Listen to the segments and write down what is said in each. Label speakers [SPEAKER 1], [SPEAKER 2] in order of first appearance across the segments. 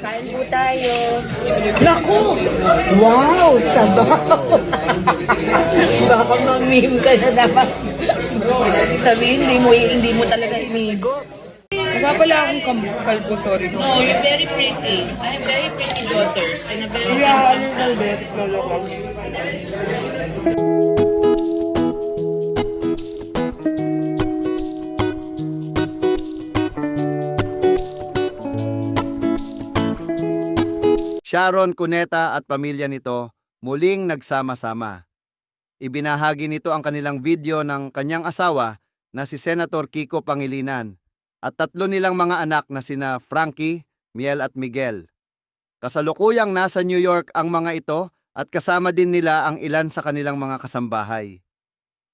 [SPEAKER 1] Kain po tayo.
[SPEAKER 2] Naku! Wow! Sabaw! Baka mamim ka na naman. Sabihin, hindi mo, hindi mo talaga inigo.
[SPEAKER 3] Wala pala akong kam- kalbo, sorry.
[SPEAKER 1] No, you're very pretty. I have very pretty daughters and a very
[SPEAKER 3] Yeah, a
[SPEAKER 1] handsome
[SPEAKER 3] little
[SPEAKER 1] son.
[SPEAKER 3] bit. Lolo ko.
[SPEAKER 4] Sharon Cuneta at pamilya nito muling nagsama-sama. Ibinahagi nito ang kanilang video ng kanyang asawa na si Senator Kiko Pangilinan at tatlo nilang mga anak na sina Frankie, Miel at Miguel. Kasalukuyang nasa New York ang mga ito at kasama din nila ang ilan sa kanilang mga kasambahay.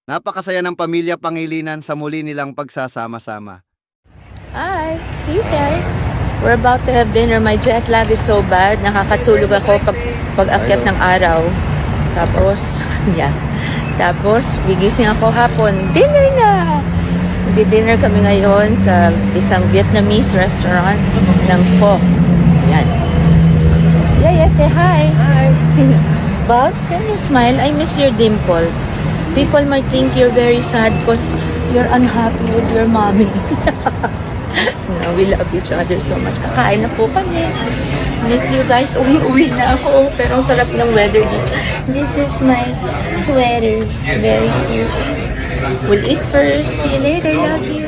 [SPEAKER 4] Napakasaya ng pamilya Pangilinan sa muli nilang pagsasama-sama.
[SPEAKER 2] Hi! See you guys! We're about to have dinner. My jet lag is so bad. Nakakatulog ako pag, pag akyat ng araw. Tapos, yeah. Tapos, gigising ako hapon. Dinner na! Di-dinner kami ngayon sa isang Vietnamese restaurant ng Pho. Yan. Yeah, yeah, say hi. Hi. Bob, can you smile? I miss your dimples. People might think you're very sad because you're unhappy with your mommy. no, we love each other so much. Kakain na po kami. Miss you guys. Uwi-uwi na ako. Pero ang sarap ng weather dito. This is my sweater. It's very cute. We'll eat first. See you later. Love you.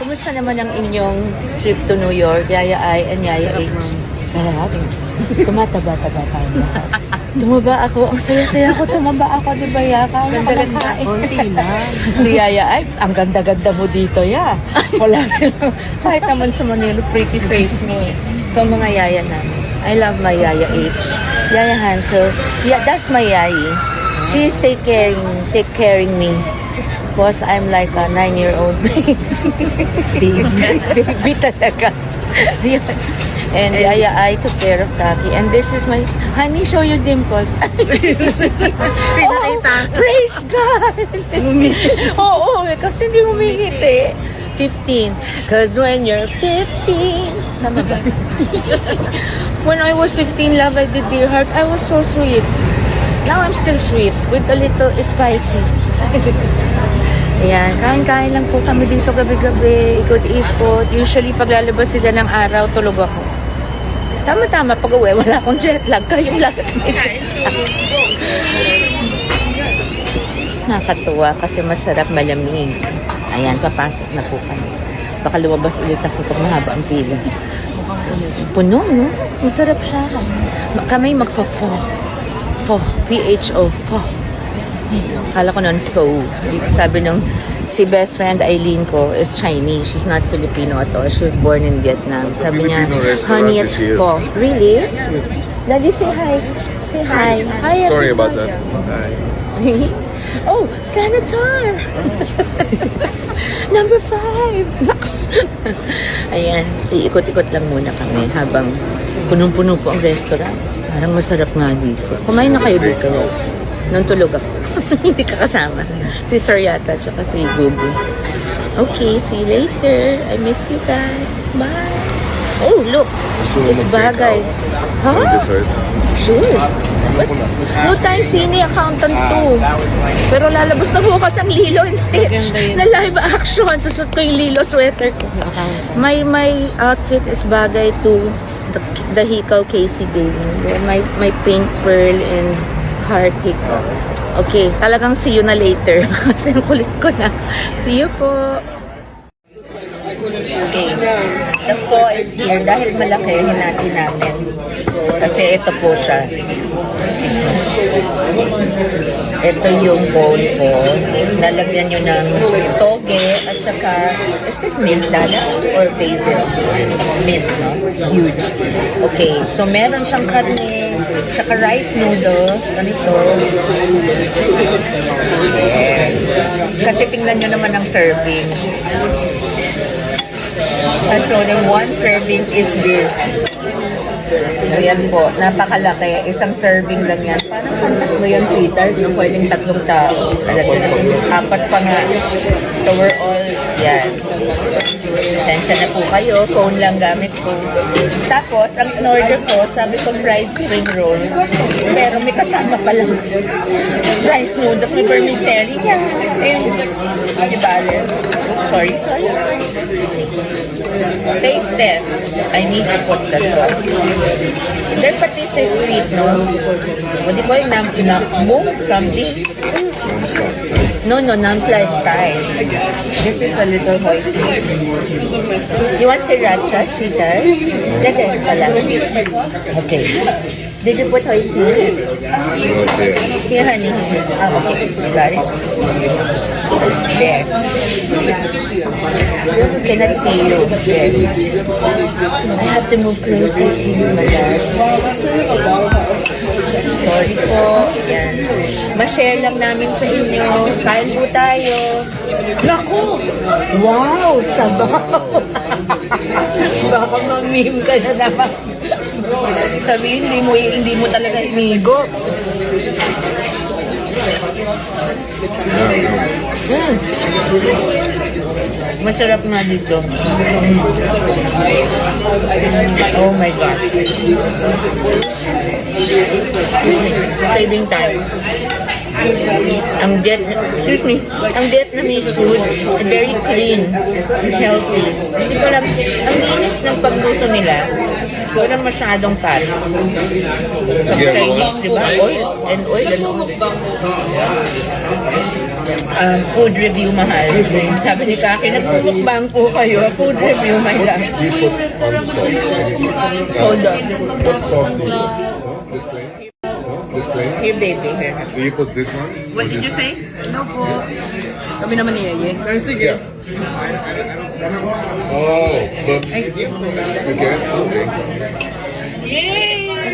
[SPEAKER 2] Kumusta naman ang inyong trip to New York, Yaya I and Yaya H? Sarap. Kumataba-taba tayo. Tumaba ako. Ang saya-saya ko. Tumaba ako, di ba, Ya? Kaya ko lang kain.
[SPEAKER 3] Konti lang.
[SPEAKER 2] si Yaya, ay, ang ganda-ganda mo dito, ya. Wala silang, kahit naman sa Manila, pretty face mo eh. Mga Yaya namin. I love my Yaya H. Yaya Hansel. Yeah, that's my Yayi. She's take caring, take caring me. Because I'm like a nine-year-old baby. baby talaga. And Yaya I took care of Taki. And this is my, honey, show your dimples.
[SPEAKER 3] Pinakita.
[SPEAKER 2] Oh, praise God! Oo, eh, kasi hindi humingiti. 15. Because when you're 15, tama ba? when I was 15, love, I did dear heart, I was so sweet. Now I'm still sweet with a little spicy. Ayan, kain-kain lang po kami dito gabi-gabi, ikot-ikot. Usually, pag lalabas sila ng araw, tulog ako. Tama-tama, pag uwi, wala akong jet lag. Kayong lahat may jet lag. Nakakatuwa kasi masarap malamig. Ayan, papasok na po kami. Baka lumabas ulit ako pag mahaba ang pila. Puno, no? Masarap siya. Kami magfo-fo. Fo. P-H-O. Fo. Kala ko nun, fo. Sabi nung si best friend Eileen ko is Chinese. She's not Filipino at all. She was born in Vietnam. Sabi niya, honey, it's
[SPEAKER 5] here."
[SPEAKER 2] fo. Really? Daddy, say hi. Say hi. Hi,
[SPEAKER 5] Sorry about that.
[SPEAKER 2] oh, Senator! Number five! Naks! Ayan, iikot-ikot lang muna kami habang punong-puno po ang restaurant. Parang masarap nga dito. Kumain na kayo dito. Nung tulog ako. Hindi ka kasama. Si Sir yata, tsaka si Gugu. Okay, see you later. I miss you guys. Bye! Oh, look! Is bagay.
[SPEAKER 5] Huh? Dessert.
[SPEAKER 2] Sure. But, no time sini accountant to. Pero lalabas na bukas ang Lilo and Stitch na live action. Susot ko yung Lilo sweater ko. My my outfit is bagay to the, the hikaw Casey gave me. My, my pink pearl and heart hikaw. Okay, talagang see you na later. Kasi ang kulit ko na. See you po. Okay. The pho is here. Dahil malaki, hinati namin. Kasi ito po siya. Ito yung bowl ko. Lalagyan nyo ng toge at saka, is this mint dala or basil? Mint, no? It's huge. Okay, so meron siyang karne, saka rice noodles, ganito. Yes. Kasi tingnan nyo naman ang serving. And so, the one serving is this. Ayan po, napakalaki. Isang serving lang yan. Parang pang tatlo yan, sweetheart, no? Pwedeng tatlong tao. Apat pa nga. So, we're all, yan. Pasensya na po kayo, phone lang gamit ko. Tapos, ang in-order ko, sabi ko fried spring rolls. Pero may kasama pa lang. Rice noodles, may vermicelli. Yan. Ayun. Di bale. Sorry, sorry. Taste test. I need to put the sauce. Their patis is sweet, no? What do you call it? Nam, nam, mo? Something? No, no, nampla style. This is a little hoisin. You want sriracha, sweeter? Lagay pala. Okay. Did you put hoisin? Here, honey. Ah, okay. You it? There. Cannot see you. There. I have to move closer to you, my love. Sorry po. Yan. Ma-share lang namin sa inyo. Kain po tayo. Naku! Wow! Sabaw! Baka mamim ka na naman. Sabihin, hindi mo, hindi mo talaga inigo. Mm. Masarap nga dito. Mm. Oh my God. Saving time. Ang Viet, excuse me, ang Vietnamese food, very clean, healthy. Hindi ko alam, ang linis ng pagluto nila, wala masyadong fat. Pag Chinese, di ba? Oil and oil and all. Um, food review mahal. Sabi ni Kaki, nagpumukbang po kayo. Food review, my love. Hold on.
[SPEAKER 5] What sauce do you put? This plain? This plain?
[SPEAKER 2] Here, baby, here.
[SPEAKER 5] Do you put this one?
[SPEAKER 1] What did you say?
[SPEAKER 3] No po. Kami naman ni Yeye. Pero sige.
[SPEAKER 5] Yeah. Oh, but okay, okay.
[SPEAKER 1] Yay!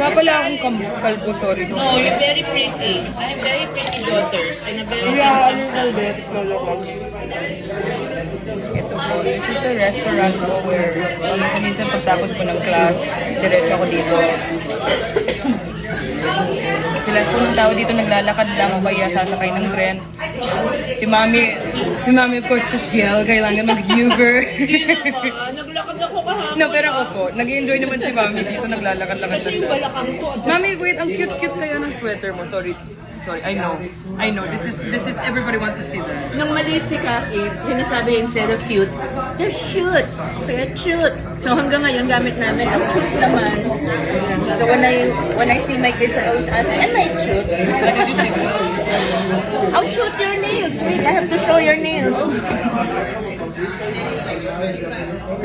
[SPEAKER 3] Mukha pala akong kam- kalbo, sorry.
[SPEAKER 1] No, you're very pretty. I have very pretty daughters and a very
[SPEAKER 3] Yeah, a
[SPEAKER 1] handsome
[SPEAKER 3] little
[SPEAKER 1] son.
[SPEAKER 3] Ito po, this is the restaurant po where minsan-minsan pagtapos po ng class, diretso ako dito. Lahat po ng tao dito naglalakad lang o kaya sasakay ng tren. Si Mami, si Mami of course Shell, kailangan.
[SPEAKER 1] Ah, naglakad ako kahapon.
[SPEAKER 3] no, pero opo, nag-enjoy naman si Mami dito, naglalakad-lakad
[SPEAKER 1] Kasi yung balakang ko.
[SPEAKER 3] Mami, wait, ang cute-cute kaya ng sweater mo. Sorry. Sorry, I know. I know. This is this is everybody want to see that.
[SPEAKER 2] Nung maliit si Kaki, sinasabi instead of cute, they're cute. Kaya cute. So hanggang ngayon, gamit namin, ang cute naman. So when I when I see my kids, I always ask, am I cute? How cute your nails? Wait, I have to show your nails.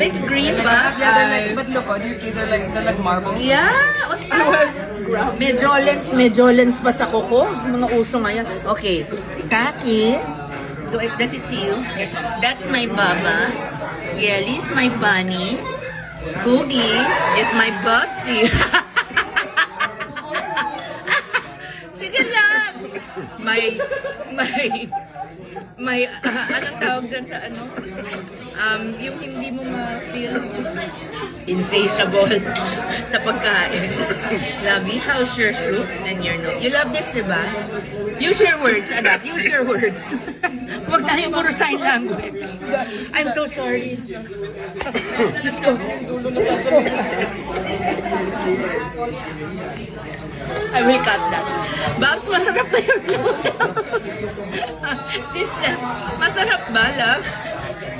[SPEAKER 2] It's green ba?
[SPEAKER 3] Yeah, they're like, but look, oh, do you see they're like they're like marble?
[SPEAKER 2] Yeah! O, tama. May Jolens, may Jolens pa sa kuko. Mga uso ngayon. Okay. Kaki. Do I, does it see you? That's my baba. Yeli's my bunny. Googie is my Bugsy. May, may, may, ah, anong tawag dyan sa ano? Um, yung hindi mo ma-feel insatiable sa pagkain. Lovey, how's your soup and your note? You love this, di ba? Use your words, anak. Use your words. Huwag tayo puro sign language. I'm so sorry. Let's go. I will cut that. Babs, masarap ba yung noodles? This. Masarap ba, love?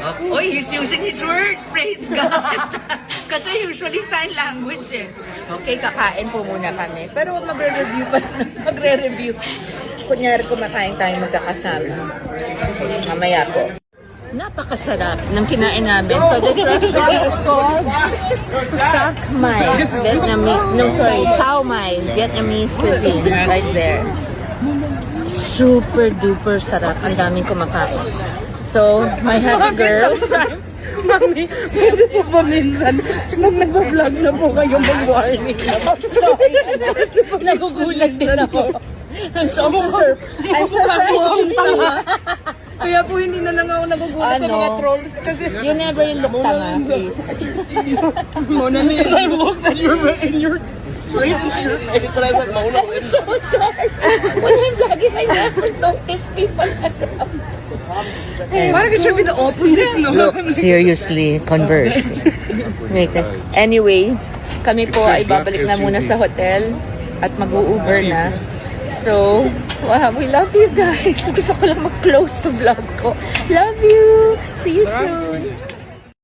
[SPEAKER 2] Oh, Oy, he's using his words. Praise God. Kasi usually sign language eh. Okay, kakain po muna kami. Pero magre-review pa. Magre-review. Kunyari kumakain tayo magkakasama. Mamaya po. Napakasarap ng kinain namin. So this restaurant is called Sak Mai. Vietnamese, no sorry, Sao Mai. Vietnamese cuisine. Right there. Super duper sarap. Ang daming kumakain. So, my happy girls.
[SPEAKER 3] Mami, pwede po ba minsan, nung nag-vlog na po kayo mag-warning na po.
[SPEAKER 2] Sorry. Nagugulat din ako. I'm so, sur- I'm surprised.
[SPEAKER 3] Kaya po hindi na lang ako nagugulat sa
[SPEAKER 2] Ano?
[SPEAKER 3] mga trolls kasi
[SPEAKER 2] You never look tanga, please.
[SPEAKER 3] Mona Lisa, I looked at your in your
[SPEAKER 2] I'm so sorry. When I'm vlogging, I never notice people around.
[SPEAKER 3] Parang it should be the opposite, no?
[SPEAKER 2] Look, seriously, converse. anyway, kami po ay babalik na muna sa hotel at mag-u-Uber na. So, wow, we love you guys. Gusto ko lang mag-close sa vlog ko. Love you! See you soon!